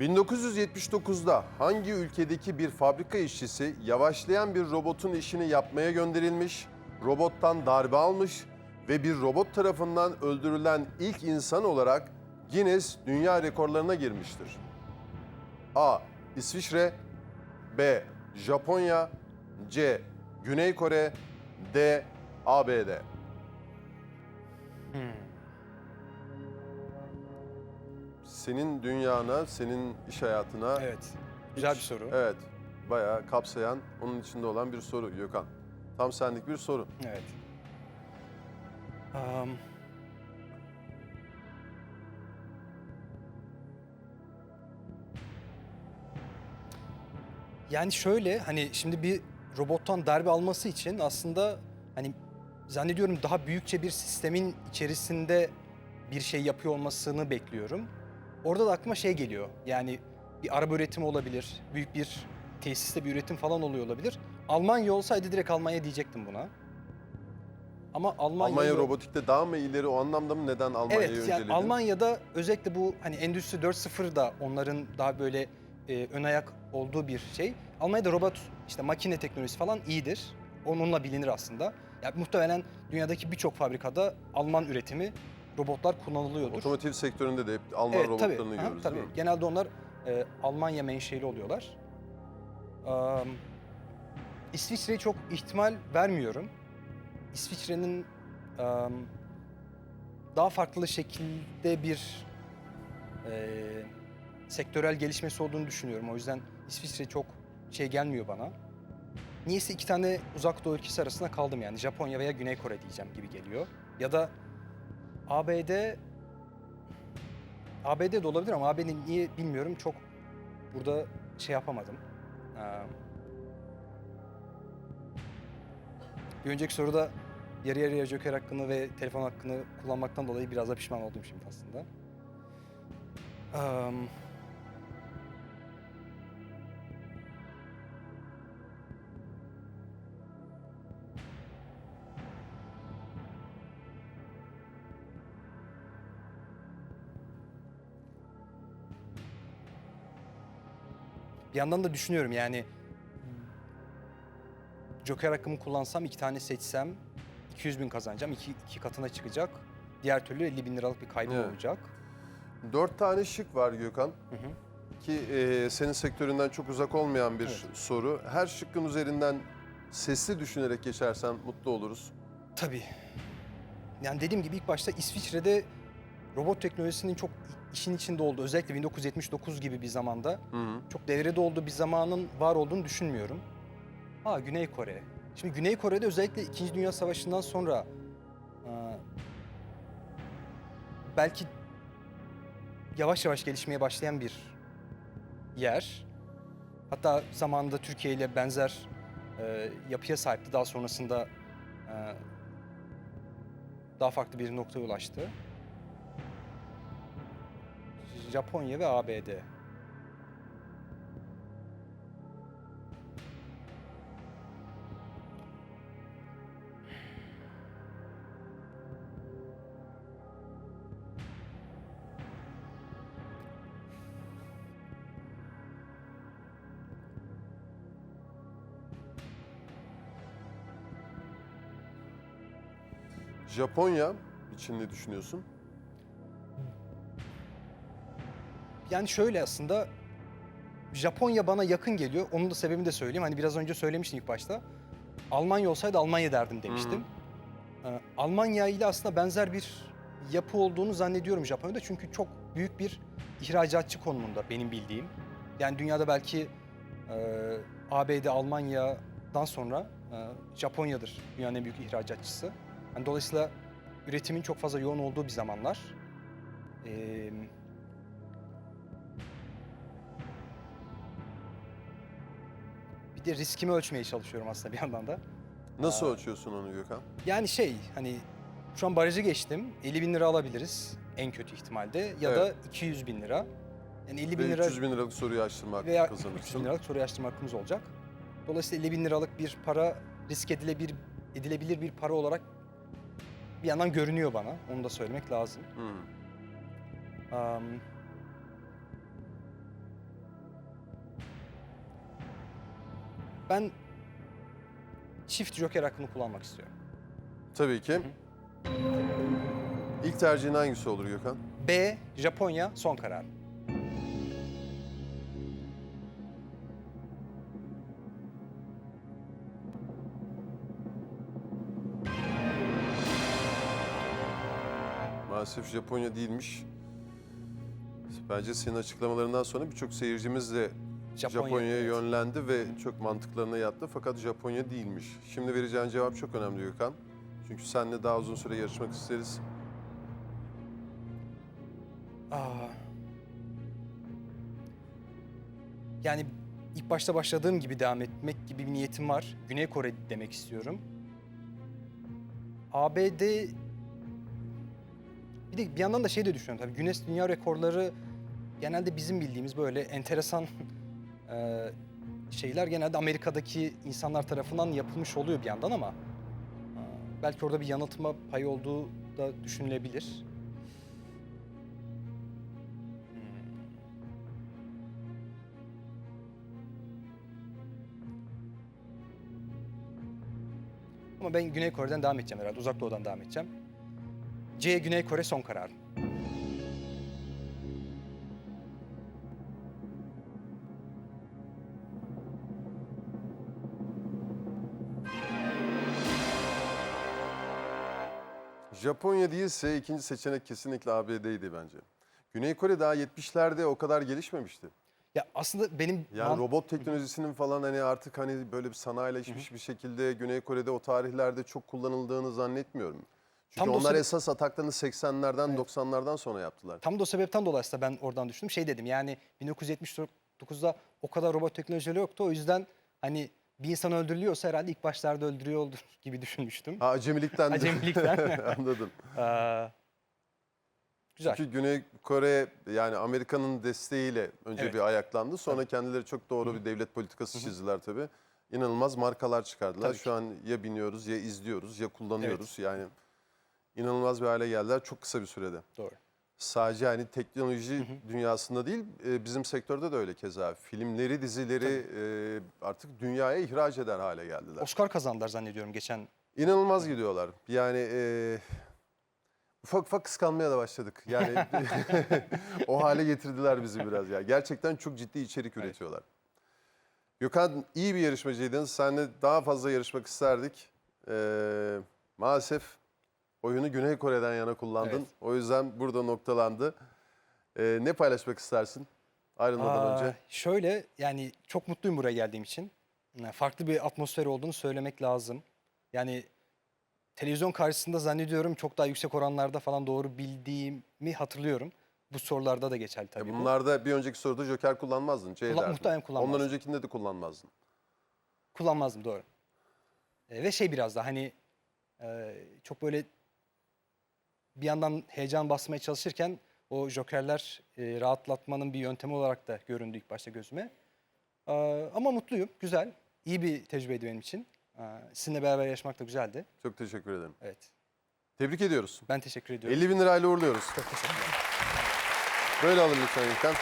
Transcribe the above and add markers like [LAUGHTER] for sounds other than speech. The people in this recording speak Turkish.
1979'da hangi ülkedeki bir fabrika işçisi yavaşlayan bir robotun işini yapmaya gönderilmiş, robottan darbe almış ve bir robot tarafından öldürülen ilk insan olarak Guinness Dünya Rekorlarına girmiştir? A. İsviçre B. Japonya C. Güney Kore D. ABD Senin dünyana, senin iş hayatına Evet. Güzel bir soru. Evet, bayağı kapsayan, onun içinde olan bir soru Gökhan. Tam senlik bir soru. Evet. Am, yani şöyle hani şimdi bir robottan darbe alması için aslında hani zannediyorum daha büyükçe bir sistemin içerisinde bir şey yapıyor olmasını bekliyorum. Orada da aklıma şey geliyor. Yani bir araba üretimi olabilir, büyük bir tesiste bir üretim falan oluyor olabilir. Almanya olsaydı direkt Almanya diyecektim buna. Ama Almanya, Almanya robotikte daha mı ileri o anlamda mı neden Almanya'yı Evet önceledin? yani Almanya'da özellikle bu hani Endüstri 4.0 da onların daha böyle e, ön ayak olduğu bir şey. Almanya'da robot işte makine teknolojisi falan iyidir. Onunla bilinir aslında. Yani muhtemelen dünyadaki birçok fabrikada Alman üretimi robotlar kullanılıyordur. Otomotiv sektöründe de hep Alman Evet, tabii. robotlarını Aha, görüyoruz tabii. değil mi? Genelde onlar e, Almanya menşeli oluyorlar. Am, İsviçre'ye çok ihtimal vermiyorum. İsviçre'nin am, daha farklı şekilde bir e, sektörel gelişmesi olduğunu düşünüyorum. O yüzden İsviçre çok şey gelmiyor bana. Niyeyse iki tane uzak doğu ülkesi arasında kaldım yani. Japonya veya Güney Kore diyeceğim gibi geliyor. Ya da ABD ABD de olabilir ama ABD niye bilmiyorum. Çok burada şey yapamadım. Ee, bir önceki soruda yarı yarıya Joker hakkını ve telefon hakkını kullanmaktan dolayı biraz da pişman oldum şimdi aslında. Ee, bir yandan da düşünüyorum yani Joker hakkımı kullansam iki tane seçsem 200 bin kazanacağım. iki, iki katına çıkacak. Diğer türlü 50 bin liralık bir kaybım Evet. olacak. Dört tane şık var Gökhan. Hı hı. Ki e, senin sektöründen çok uzak olmayan bir Evet. soru. Her şıkkın üzerinden sesli düşünerek geçersen mutlu oluruz. Tabii. Yani dediğim gibi ilk başta İsviçre'de robot teknolojisinin çok işin içinde olduğu, özellikle 1979 gibi bir zamanda Hı hı. çok devrede olduğu bir zamanın var olduğunu düşünmüyorum. Ha Güney Kore. Şimdi Güney Kore'de özellikle İkinci Dünya Savaşı'ndan sonra e, belki yavaş yavaş gelişmeye başlayan bir yer. Hatta zamanında Türkiye ile benzer e, yapıya sahipti. Daha sonrasında e, daha farklı bir noktaya ulaştı. Japonya ve ABD. Japonya için ne düşünüyorsun? Yani şöyle aslında Japonya bana yakın geliyor. Onun da sebebini de söyleyeyim. Hani biraz önce söylemiştim ilk başta. Almanya olsaydı Almanya derdim demiştim. Ee, Almanya ile aslında benzer bir yapı olduğunu zannediyorum Japonya'da. Çünkü çok büyük bir ihracatçı konumunda benim bildiğim. Yani dünyada belki e, ABD, Almanya'dan sonra e, Japonya'dır dünyanın en büyük ihracatçısı. Yani dolayısıyla üretimin çok fazla yoğun olduğu bir zamanlar. Ee, riskimi ölçmeye çalışıyorum aslında bir yandan da. Nasıl ölçüyorsun onu Gökhan? Yani şey hani şu an barajı geçtim. 50 bin lira alabiliriz en kötü ihtimalde ya da Evet. 200 bin lira. Yani 50 Ve bin lira 300 bin liralık soruyu açtırma hakkı veya 300 kazanırsın. bin liralık soru araştırma hakkımız olacak. Dolayısıyla 50 bin liralık bir para risk edilebilir, edilebilir bir para olarak bir yandan görünüyor bana. Onu da söylemek lazım. Hı. Am, Ben çift joker hakkını kullanmak istiyorum. Tabii ki. İlk tercihin hangisi olur Gökhan? B. Japonya son karar. Maalesef Japonya değilmiş. Bence senin açıklamalarından sonra birçok seyircimiz de Japonya, Japonya'ya evet. yönlendi ve çok mantıklarına yattı. Fakat Japonya değilmiş. Şimdi vereceğin cevap çok önemli Gökhan. Çünkü seninle daha uzun süre yarışmak isteriz. Aa. Yani ilk başta başladığım gibi devam etmek gibi bir niyetim var. Güney Kore demek istiyorum. ABD bir de bir yandan da şey de düşünüyorum tabii. Güneş dünya rekorları genelde bizim bildiğimiz böyle enteresan e, şeyler genelde Amerika'daki insanlar tarafından yapılmış oluyor bir yandan ama e, belki orada bir yanıltma payı olduğu da düşünülebilir. Ama ben Güney Kore'den devam edeceğim herhalde. Uzak Doğu'dan devam edeceğim. C. Güney Kore son kararım. Japonya değilse ikinci seçenek kesinlikle ABD'ydi bence. Güney Kore daha 70'lerde o kadar gelişmemişti. Ya aslında benim Yani man- robot teknolojisinin falan hani artık hani böyle bir sanayileşmiş bir şekilde Güney Kore'de o tarihlerde çok kullanıldığını zannetmiyorum. Çünkü Tam onlar sebe- esas ataklarını 80'lerden 90'lardan sonra yaptılar. tam da o sebepten dolayı aslında ben oradan düşündüm. Şey dedim yani 1979'da o kadar robot teknolojileri yoktu. O yüzden hani bir insan öldürülüyorsa herhalde ilk başlarda öldürüyordur [LAUGHS] gibi düşünmüştüm. Ha, acemilikten. Acemilikten. [LAUGHS] Anladım. Ee, güzel. Çünkü Güney Kore yani Amerika'nın desteğiyle önce Evet. bir ayaklandı. Sonra kendileri çok doğru bir devlet politikası çizdiler tabii. İnanılmaz markalar çıkardılar. Tabii Şu an ya biniyoruz ya izliyoruz ya kullanıyoruz. Yani inanılmaz bir hale geldiler çok kısa bir sürede. Doğru. Sadece hani teknoloji dünyasında değil e, bizim sektörde de öyle keza. Filmleri, dizileri e, artık dünyaya ihraç eder hale geldiler. Oscar kazandılar zannediyorum geçen. İnanılmaz gidiyorlar. Yani e, ufak ufak kıskanmaya da başladık. Yani [LAUGHS] [LAUGHS] o hale getirdiler bizi biraz ya. Gerçekten çok ciddi içerik üretiyorlar. Gökhan iyi bir yarışmacıydın. Seninle daha fazla yarışmak isterdik. E, maalesef oyunu Güney Kore'den yana kullandın. Evet. O yüzden burada noktalandı. E, ne paylaşmak istersin ayrılmadan Aa, önce? Şöyle yani çok mutluyum buraya geldiğim için. Yani Farklı bir atmosfer olduğunu söylemek lazım. Yani televizyon karşısında zannediyorum çok daha yüksek oranlarda falan doğru bildiğimi hatırlıyorum. Bu sorularda da geçerli tabii E, bu. bunlarda bir önceki soruda Joker kullanmazdın. C Kullan- derdin. muhtemelen kullanmazdım. Ondan öncekinde de kullanmazdın. Kullanmazdım doğru. E, ve şey biraz da hani e, çok böyle bir yandan heyecan basmaya çalışırken o jokerler e, rahatlatmanın bir yöntemi olarak da göründü ilk başta gözüme. E, ama mutluyum, güzel. İyi bir tecrübeydi benim için. E, sizinle beraber yarışmak da güzeldi. Çok teşekkür ederim. Evet. Tebrik ediyoruz. Ben teşekkür ediyorum. 50 bin lirayla uğurluyoruz. Çok teşekkürler. Böyle alın lütfen İlkan.